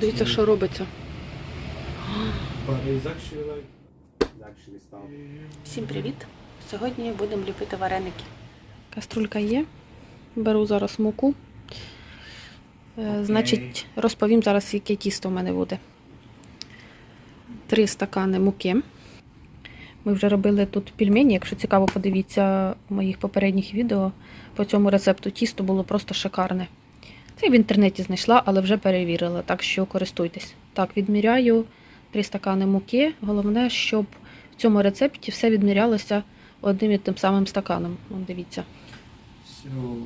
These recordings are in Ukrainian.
Дивіться, що робиться. Всім привіт! Сьогодні будемо ліпити вареники. Каструлька є. Беру зараз муку. Е, Значить, розповім зараз, яке тісто в мене буде. Три стакани муки. Ми вже робили тут пельмені. Якщо цікаво, подивіться в моїх попередніх відео. По цьому рецепту тісто було просто шикарне. Це я в інтернеті знайшла, але вже перевірила, так що користуйтесь. Так, відміряю 3 стакани муки. Головне, щоб в цьому рецепті все відмірялося одним і тим самим стаканом. Вон, дивіться, So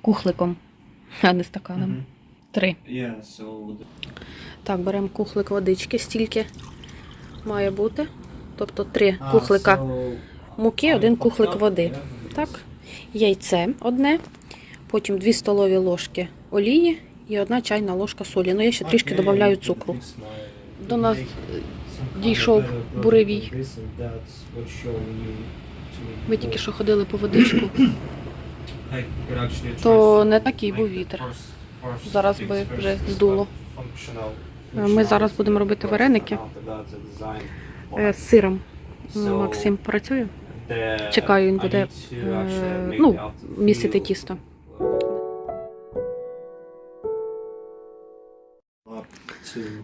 кухликом, а не стаканом. mhm. Три. yeah, so Так, беремо кухлик водички, стільки має бути. Тобто три Ah, кухлика муки, один кухлик води. Так. Яйце одне, потім дві столові ложки олії і одна чайна ложка солі. Ну я ще трішки додаю цукру. До нас kind дійшов буревій. Ми тільки що ходили по водичку, то не такий був вітер. Зараз би вже здуло. Е, ми зараз будемо робити вареники. Е, З сиром Максим працює. Чекаю, він буде, е, ну, Місити тісто.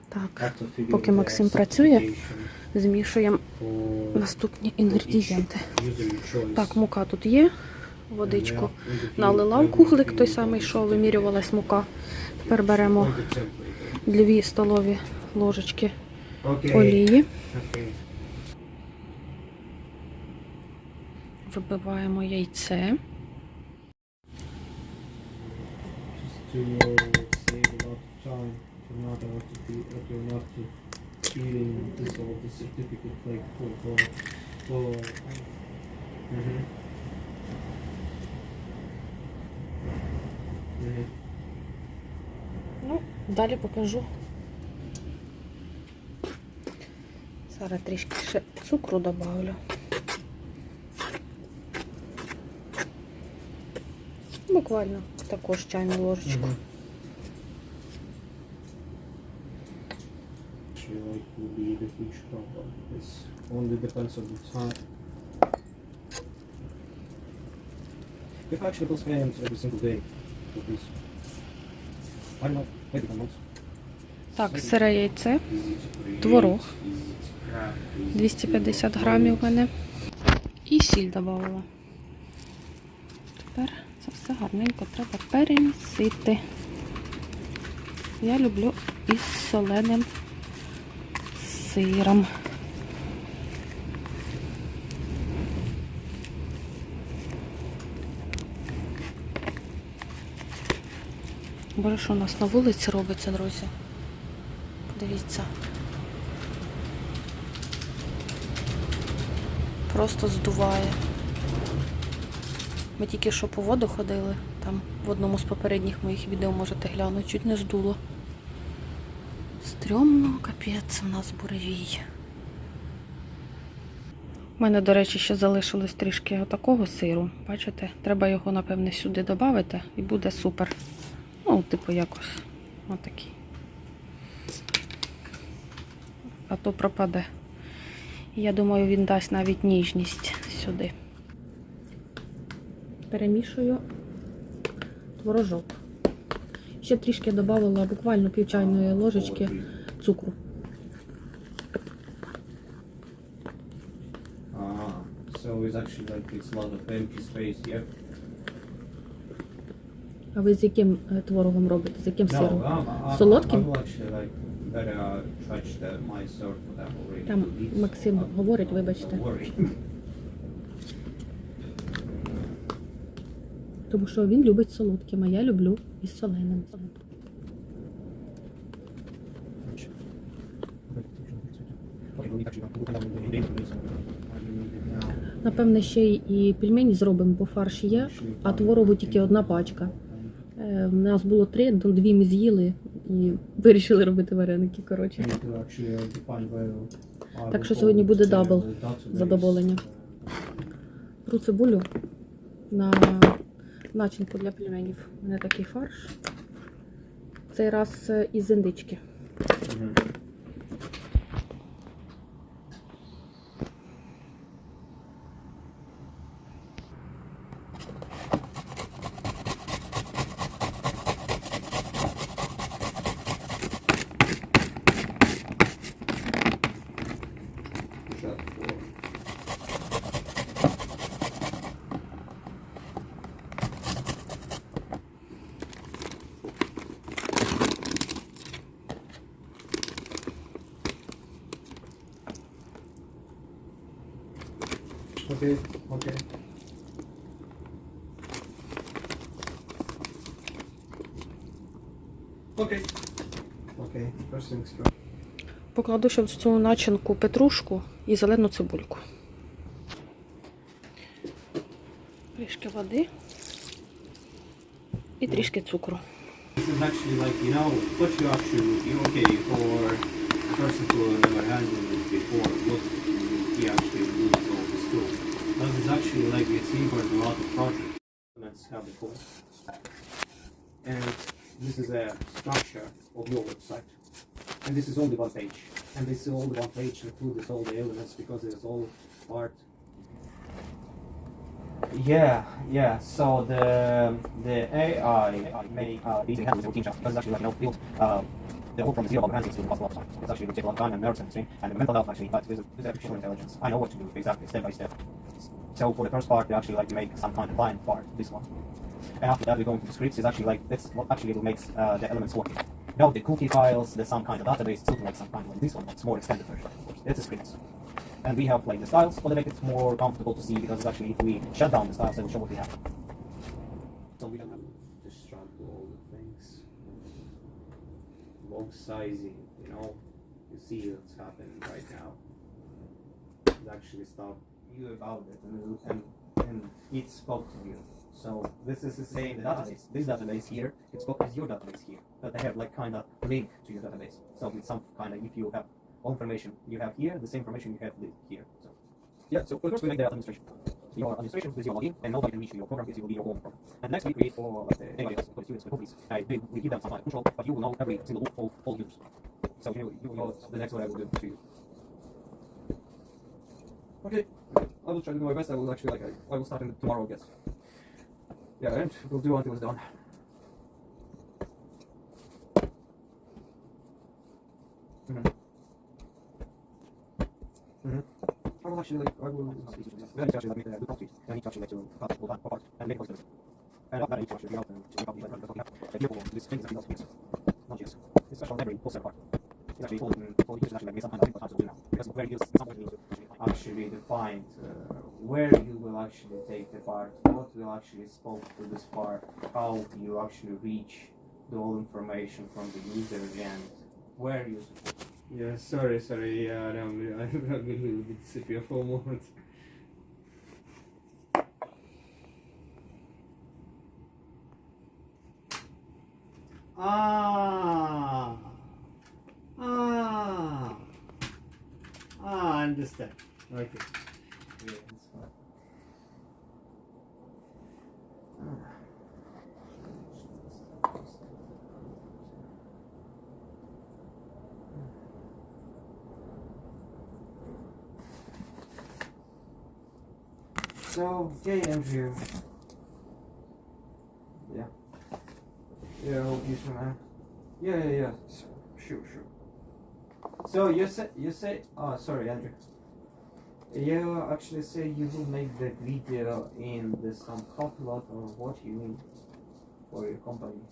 Так, поки Максим працює, змішуємо наступні інгредієнти. Так, мука тут є, водичку. Налила в кухлик той самий, що вимірювалась мука. Тепер беремо дві столові ложечки олії, вибиваємо яйце. Just to save a lot of time, to not have okay, not feeding this all the certificate like for for for. Mhm. Mhm. Ну, далі покажу. Зараз трішки ще цукру добавлю. Буквально також чайну ложечку. Mhm. Actually, like will be the huge problem. It's only depends on the time. If actually those fans every single day, for this. I don't know, maybe a month. Так, сире яйце, творог 250 грамів в мене. І сіль додавала. Тепер це все гарненько треба перемісити. Я люблю із соленим сиром. Боже, що у нас на вулиці робиться, друзі? Подивіться. Просто здуває. Ми тільки що по воду ходили, там в одному з попередніх моїх відео можете глянути, чуть не здуло. Стрьомно, капець, у нас буревій. У мене, до речі, ще залишилось трішки отакого сиру. Бачите? Треба його, напевне, сюди додати і буде супер. Ну, типу, якось отакий. А то пропаде. Я думаю, він дасть навіть ніжність сюди. Перемішую творожок. Ще трішки додавала буквально пів чайної ложечки цукру. А ви з яким е, творогом робите? З яким сиром? Солодким? Там. Максим Uh, говорить, вибачте. don't worry. Тому що він любить солодким, а я люблю із соленим. Напевне, ще і пельмені зробимо, бо фарш є, а творогу тільки одна пачка. Е, У нас було три, ну, дві ми з'їли і вирішили робити вареники. Коротше, Так що сьогодні буде дабл задоволення. Беру цибулю на начинку для пельменів. У мене такий фарш. цей раз е, із індички. Shut for. Okay, okay. Okay. Okay, first things first. Покладу ще в цю начинку петрушку і зелену цибульку. Трішки води і трішки цукру. This is actually like, you know, what you actually, you okay, for a person who never handled it before, what he actually uses all this tool. This is actually like, a lot of projects let's have before. And this is a structure of your website. And this is only one page. And this is only one page includes all the elements because it's all part Yeah, yeah. So the the AI may uh, be routine jobs actually like you know built uh, the whole from zero of handles to the possible. It's actually going to take a of time and nerves and everything and mental health actually, but with, with artificial intelligence, I know what to do exactly step by step. So for the first part, we actually like make some kind of line part, this one. And after that, we go into the scripts. Is actually like that's what actually makes uh, the elements work. Know, the cookie files, there's some kind of database, it's like some kind of like this one, it's more extended version, of course. It's a scripts. And we have like the styles, but they make it more comfortable to see because it's actually if we shut down the styles, it will show what we have. So we don't have to distract all the things. Log sizing, you know, you see what's happening right now. It's actually stop. You about it and, and, and it spoke to you. So this is the same database. This database here, it spoke as your database here. But they have like kind of link to your database. So with some kind of, if you have all information you have here, the same information you have here. So yeah, so first we make the administration. Your administration is your login, and nobody can reach your program because it will be your home program. And next we create for like anybody else, for the students, for the. I, we, we give them some control, but you will know every single all, all users. So you, you will know the next one I will do to you. Okay, I will try to do my best. I will actually like I, I will start in tomorrow, I guess. Yeah, and we'll do until it's done. Mhm. Mhm. I will actually like I will. Then it's actually like the, the properties. Then it's actually like to cut all down apart and make And after that, it's actually and to make up the like this thing is actually not yes. Not yes. It's special library poster part. It's actually for Defined uh, where you will actually take the part, what will actually spoke to this part, how you actually reach the all information from the user and where you. Yeah, sorry, sorry. Yeah, I'm, I'm a little bit sippy for a moment. Ah, ah, ah. I understand. Okay. Yeah. So, okay, Andrew. Yeah. Yeah, I hope you too, man. Yeah, yeah, yeah. Sure, sure. So you say you say oh sorry Andrew. You actually say you will make the video in the some copilot or what you need for your company.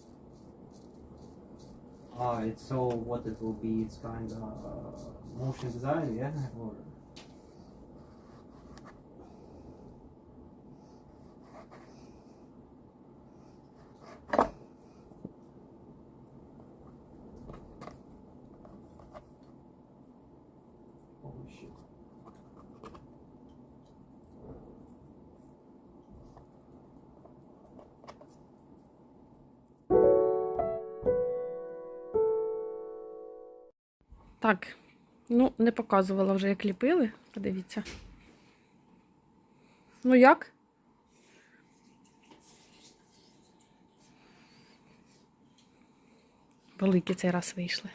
Ah, it's so what it will be. It's kind of motion design, yeah, or Так, ну, не показувала вже, як ліпили. Подивіться. Ну як? великі цей раз вийшли.